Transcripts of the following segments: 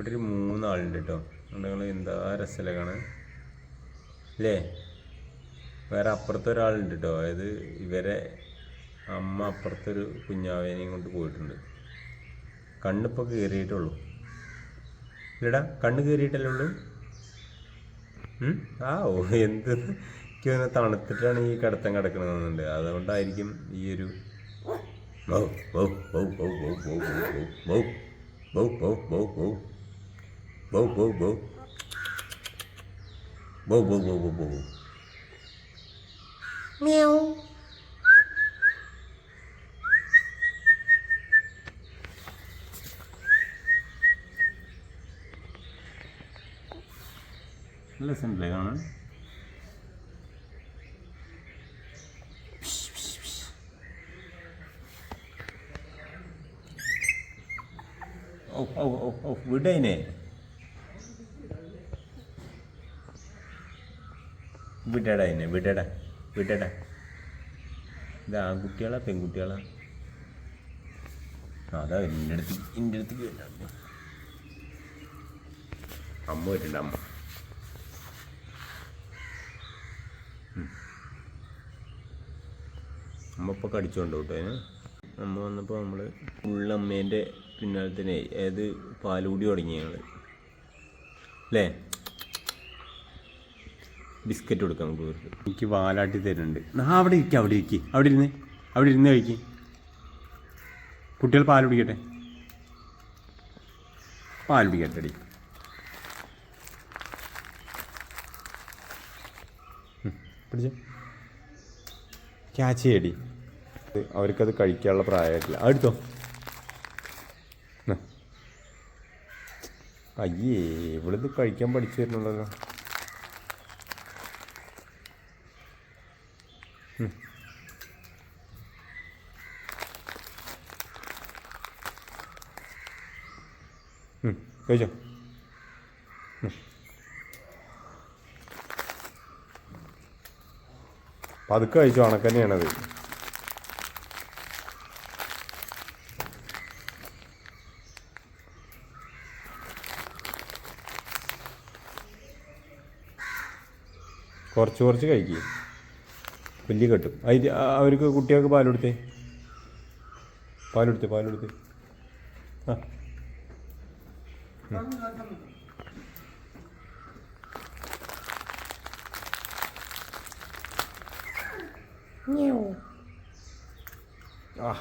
ഇവിടെ ഒരു മൂന്നാളുണ്ട് കേട്ടോ നിങ്ങൾ എന്താ രസമല്ലേ കാണാൻ അല്ലേ വേറെ അപ്പുറത്തെ ഒരാളുണ്ട് കേട്ടോ അതായത് ഇവരെ അമ്മ അപ്പുറത്തൊരു കുഞ്ഞാവേനെയും കൊണ്ട് പോയിട്ടുണ്ട് കണ്ണിപ്പോൾ കയറിയിട്ടുള്ളൂ ഇല്ലടാ കണ്ണ് കയറിയിട്ടല്ലേ ഉള്ളൂ ആ ഓ എന്ത് എനിക്ക് തോന്നുന്നു തണുത്തിട്ടാണ് ഈ കിടത്തം കിടക്കണമെന്നുണ്ട് അതുകൊണ്ടായിരിക്കും ഈ ഒരു bow bow bow bow bow bow bow bow bow bow bow wow, Whoa, whoa, whoa. Whoa, whoa, whoa, whoa, whoa. Meow. Listen, Leon. Oh, oh, oh, oh, good day, വിടടാ എന്നെ വിടടാ വിടടാ. ഇത് ആൺകുട്ടികളാ പെൺകുട്ടികളാ? അതാ എന്റെ അടുത്ത് എന്റെ അടുത്ത് വരണ്ട അമ്മ വരുന്നുണ്ട് അമ്മ. അമ്മ ഇപ്പോൾ കടിച്ചോണ്ട് കേട്ടോ അതിന് അമ്മ വന്നപ്പോൾ നമ്മൾ ഉള്ളമ്മേന്റെ പിന്നാലെ തന്നെ ഏത് പാലുകൂടി തുടങ്ങി ഞങ്ങൾ അല്ലേ ബിസ്ക്കറ്റ് കൊടുക്കാം നമുക്ക് എനിക്ക് വാലാട്ടി തരുന്നുണ്ട്. ആ അവിടെ ഇരിക്കുക അവിടെ ഇരിക്കുക അവിടെ ഇരുന്ന് അവിടെ ഇരുന്ന് കഴിക്കുക കുട്ടികൾ പാൽ കുടിക്കട്ടെ? പാൽ കുടിക്കട്ടെ അടി പിടിച്ച. ക്യാച്ച് ചെയ്യടി. അവർക്കത് കഴിക്കാനുള്ള പ്രായമായിട്ടില്ല. ന്നാ. അയ്യേ ഇവിടുന്ന് കഴിക്കാൻ പഠിച്ചു വരുന്നുണ്ടല്ലോ കഴിച്ചോ? പതുക്കെ അയച്ചു കണക്ക് തന്നെയാണത് കുറച്ച് കുറച്ച് കഴിക്കുക വലിയ കെട്ടും. അതിന് ആ- അവർക്ക് കുട്ടികൾക്ക് പാലെടുത്തേ. പാലെടുത്തേ പാലെടുത്തേ. ആ.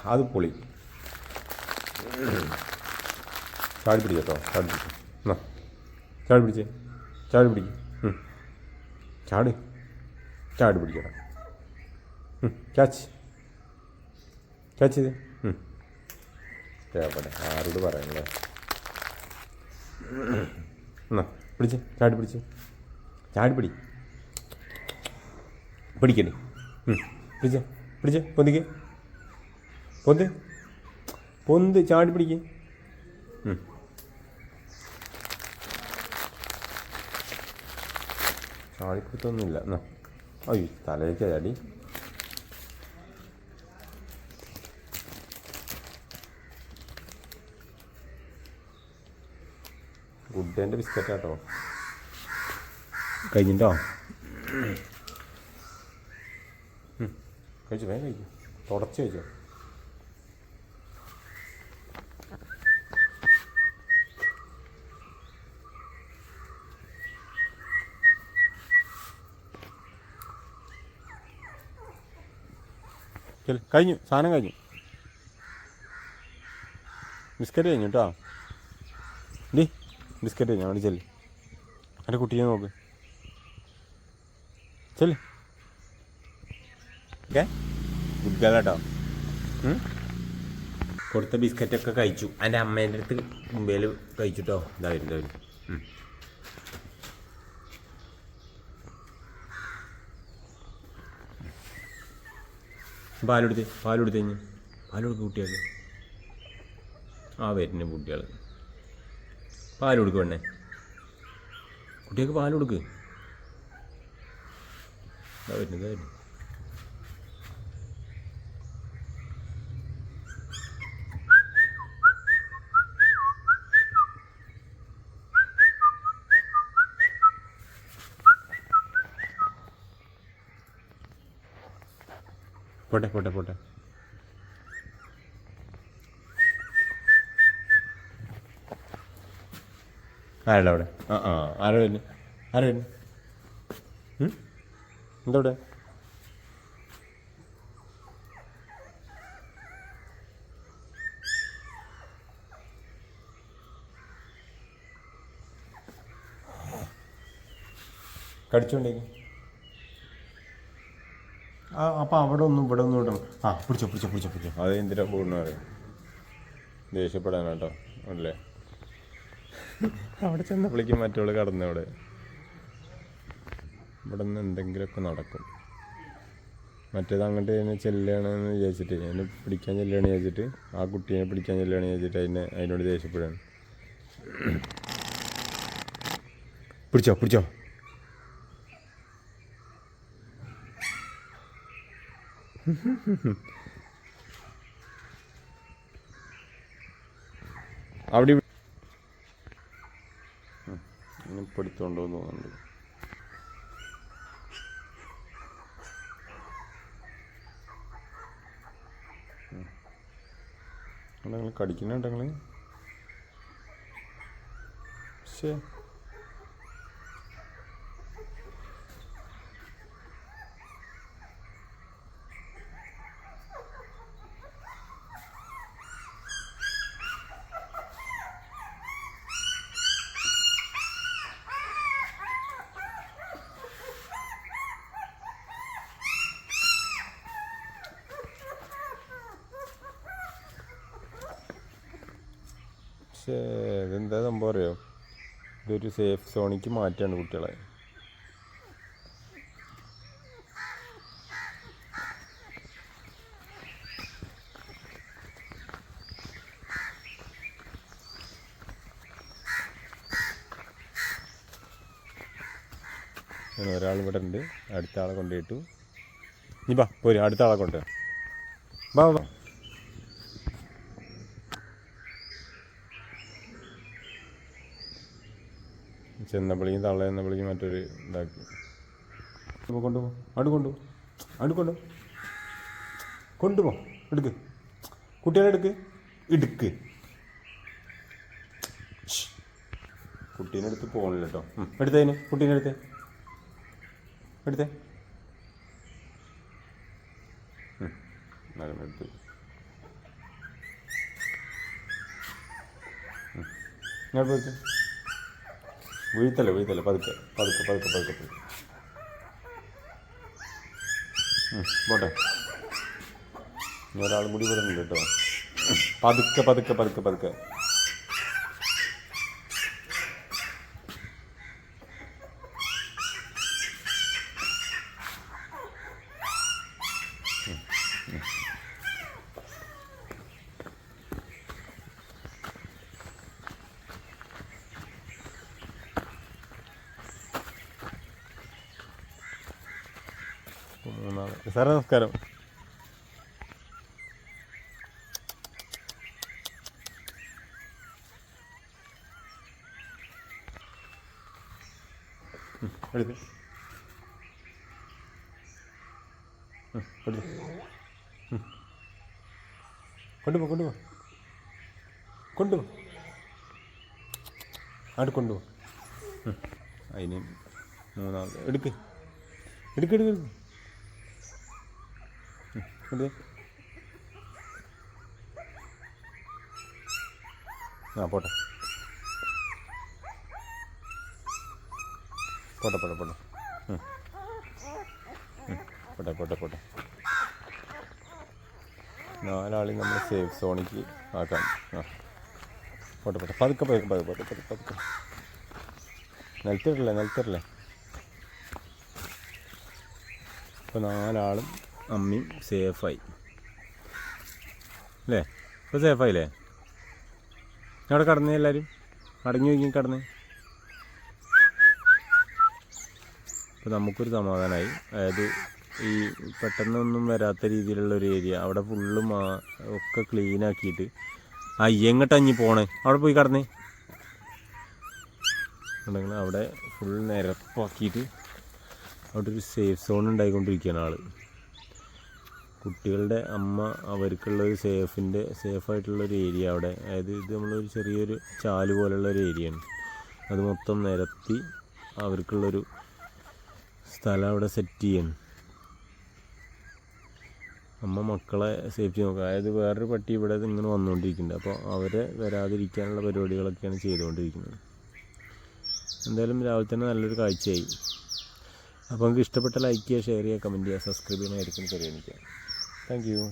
അത് പൊളി. ചാടി പിടിച്ചോ ചാടി പിടിച്ചു എന്നാ ചാടി പിടിച്ചേ ചാടി പിടിക്കും. ചാടി ചാട് പിടിക്കടാ. ക്യാച്ച് ക്യാച്ച് ചെയ്ത്. എവിടെ ആരോട് പറയണല്ലേ എന്നാ പിടിച്ച് ചാടി പിടിച്ച്. ചാടി പിടി. പിടിക്കണേ പിടിച്ച് പിടിച്ച് പൊന്തിക്ക്. പൊന്ത്. പൊന്ത് ചാടി പിടിക്ക്. ചാടിപ്പിടുത്തൊന്നുമില്ല. എന്നാ അയ്യോ തലയിലേക്ക് ചാടി ഗുഡേന്റെ ബിസ്ക്കറ്റ് കേട്ടോ കഴിഞ്ഞിട്ടോ കഴിച്ചു വേഗം കഴിക്കും. തുടച്ച് കഴിച്ചോ. കഴിഞ്ഞു സാധനം കഴിഞ്ഞു. ബിസ്ക്കറ്റ് കഴിഞ്ഞു കേട്ടോ ഡി ബിസ്ക്കറ്റ് ഞാൻ അവിടെ ചെല്ല്. എന്റെ കുട്ടിയെ നോക്ക്. ചെല്ല്. ഓക്കെ ഗുഡ് ഗേൾ കേട്ടോ? കൊടുത്ത ബിസ്ക്കറ്റൊക്കെ കഴിച്ചു. എന്റെ അമ്മേന്റെ അടുത്ത് മുമ്പേൽ കഴിച്ചിട്ടോ? ഇതാ വരും ഇതാ വരും ഉം. പാലെടുത്ത് പാലെടുത്ത് കഴിഞ്ഞ്. പാലെടുക്ക് കുട്ടികൾക്ക്. ആ വരുന്ന കുട്ടികൾ. പാൽ കൊടുക്കും പെണ്ണേ. കുട്ടികൾക്ക് പാൽ കൊടുക്ക്. പോട്ടെ പോട്ടെ പോട്ടെ. ആരുടെ അവിടെ? ആ ആ. ആരോ വരുന്നു? ആരോ വരുന്നു? ഉം? എന്താ ഇവിടെ കടിച്ചോണ്ടേക്ക് ആ അപ്പം അവിടെ ഒന്നും ഇവിടെ ഒന്നും ഇടണം ആ പിടിച്ചോ പിടിച്ചോ പിടിച്ചോ പിടിച്ചോ. അത് എന്തിനാ പോകുന്ന ദേഷ്യപ്പെടാനാട്ടോ അല്ലേ? അവിടെ ചെന്ന് മറ്റവൾ കടന്നു അവിടെ. ഇവിടെ നിന്ന് എന്തെങ്കിലുമൊക്കെ നടക്കും. മറ്റേത് അങ്ങോട്ട് എന്നെ ചെല്ലുകയാണെന്ന് വിചാരിച്ചിട്ട് എന്നെ പിടിക്കാൻ ചെല്ലുകയാണെന്ന് വിചാരിച്ചിട്ട് ആ കുട്ടീനെ പിടിക്കാൻ ചെല്ലുകയാണെന്ന് വിചാരിച്ചിട്ട് അതിനെ അതിനോട് ദേഷ്യപ്പെടുകയാണ്. പിടിച്ചോ പിടിച്ചോ. അവിടെ ഇനി എന്ന് തോന്നുന്നുണ്ട്. നിങ്ങൾ കടിക്കുന്നുണ്ടെങ്കിൽ നിങ്ങൾ പക്ഷേ ഇതെന്താ സംഭവം അറിയോ ഇതൊരു സേഫ് സോണിക്ക് മാറ്റാണ് കുട്ടികളെ. ഒരാൾ ഇവിടെ ഉണ്ട്. അടുത്ത ആളെ കൊണ്ടുപോയിട്ടു ഇനി ബാ പോര്. അടുത്ത ആളെ കൊണ്ടുവരാം ബാ ചെന്നപ്പോഴേക്കും തള്ള ചെന്നപ്പോഴേക്കും മറ്റൊരു ഇതാക്കി. അപ്പോൾ കൊണ്ടുപോ. അവിടെ കൊണ്ടുപോ അവിടെ കൊണ്ടു. കൊണ്ടുപോ. എടുക്ക്. കുട്ടികളെ എടുക്ക്. ഇടുക്ക്. കുട്ടീനെ പോകണില്ല കേട്ടോ എടുത്തതിന് കുട്ടീനെ എടുത്തേ. എടുത്തേ. നല്ലോണം എടുത്തു. ഇങ്ങോട്ട് പോയിട്ട്. വീഴ്ത്തല്ലേ വീഴ്ത്തല്ലേ പതുക്കെ പതുക്കെ പതുക്കെ പതുക്കെ പതുക്കെ ഉം, പോട്ടെ ഇനി ഒരാളും കൂടി ഇവിടെ ഉണ്ട് കേട്ടോ പതുക്കെ പതുക്കെ പതുക്കെ പതുക്കെ മൂന്നാൾ സാറേ നമസ്കാരം. എടുത്ത് കൊണ്ടുപോ കൊണ്ടുപോ. കൊണ്ടുപോ. അവിടെ കൊണ്ടുപോ. അതിന് മൂന്നാമത് എടുക്ക് എടുക്ക്. ആ പോട്ടെ. പോട്ടെ പോട്ടെ പോട്ടെ. പോട്ടെ പോട്ടെ പോട്ടെ. നാലാളി നമ്മൾ സേഫ് സോണിക്ക് ആക്കാം. ആ. പോട്ടെ പോട്ടെ. പതുക്കെ പതുക്കെ പതുക്കെ പതുക്കെ പതുക്കെ നിലത്തിട്ടില്ലേ നിലത്തിട്ടില്ലേ. ഇപ്പോൾ നാലാളും അമ്മയും സേഫായി. അല്ലേ ഇപ്പോൾ സേഫായില്ലേ? അവിടെ കടന്നേ എല്ലാവരും അടങ്ങി വയ്ക്കും കടന്നേ. ഇപ്പൊ നമുക്കൊരു സമാധാനമായി അതായത് ഈ പെട്ടെന്നൊന്നും വരാത്ത രീതിയിലുള്ള ഒരു ഏരിയ. അവിടെ ഫുള്ള് മാ ഒക്കെ ക്ലീൻ ആക്കിയിട്ട് ആ എങ്ങോട്ടഞ്ഞി പോണേ. അവിടെ പോയി കടന്നേ. ഉണ്ടെങ്കിൽ അവിടെ ഫുൾ നിരപ്പാക്കിയിട്ട് അവിടെ ഒരു സേഫ് സോൺ ഉണ്ടായിക്കൊണ്ടിരിക്കുകയാണ് ആൾ. കുട്ടികളുടെ അമ്മ അവർക്കുള്ള ഒരു സേഫിന്റെ സേഫായിട്ടുള്ളൊരു ഏരിയ അവിടെ. അതായത് ഇത് നമ്മളൊരു ചെറിയൊരു ചാൽ പോലുള്ള ഒരു ഏരിയയാണ്. അത് മൊത്തം നിരത്തി അവർക്കുള്ളൊരു സ്ഥലം അവിടെ സെറ്റ് ചെയ്യണം. അമ്മ മക്കളെ സേഫ്റ്റി നോക്കുക. അതായത് വേറൊരു പട്ടി ഇവിടെ ഇങ്ങനെ വന്നുകൊണ്ടിരിക്കുന്നുണ്ട്. അപ്പോൾ അവരെ വരാതിരിക്കാനുള്ള പരിപാടികളൊക്കെയാണ് ചെയ്തുകൊണ്ടിരിക്കുന്നത്. എന്തായാലും രാവിലെ തന്നെ നല്ലൊരു കാഴ്ചയായി. അപ്പോൾ നിങ്ങൾക്ക് ഇഷ്ടപ്പെട്ട ലൈക്ക് ചെയ്യുക ഷെയർ ചെയ്യുക കമന്റ് ചെയ്യുക സബ്സ്ക്രൈബ് ചെയ്യണമായിരിക്കും പരിഗണിക്കുക Thank you.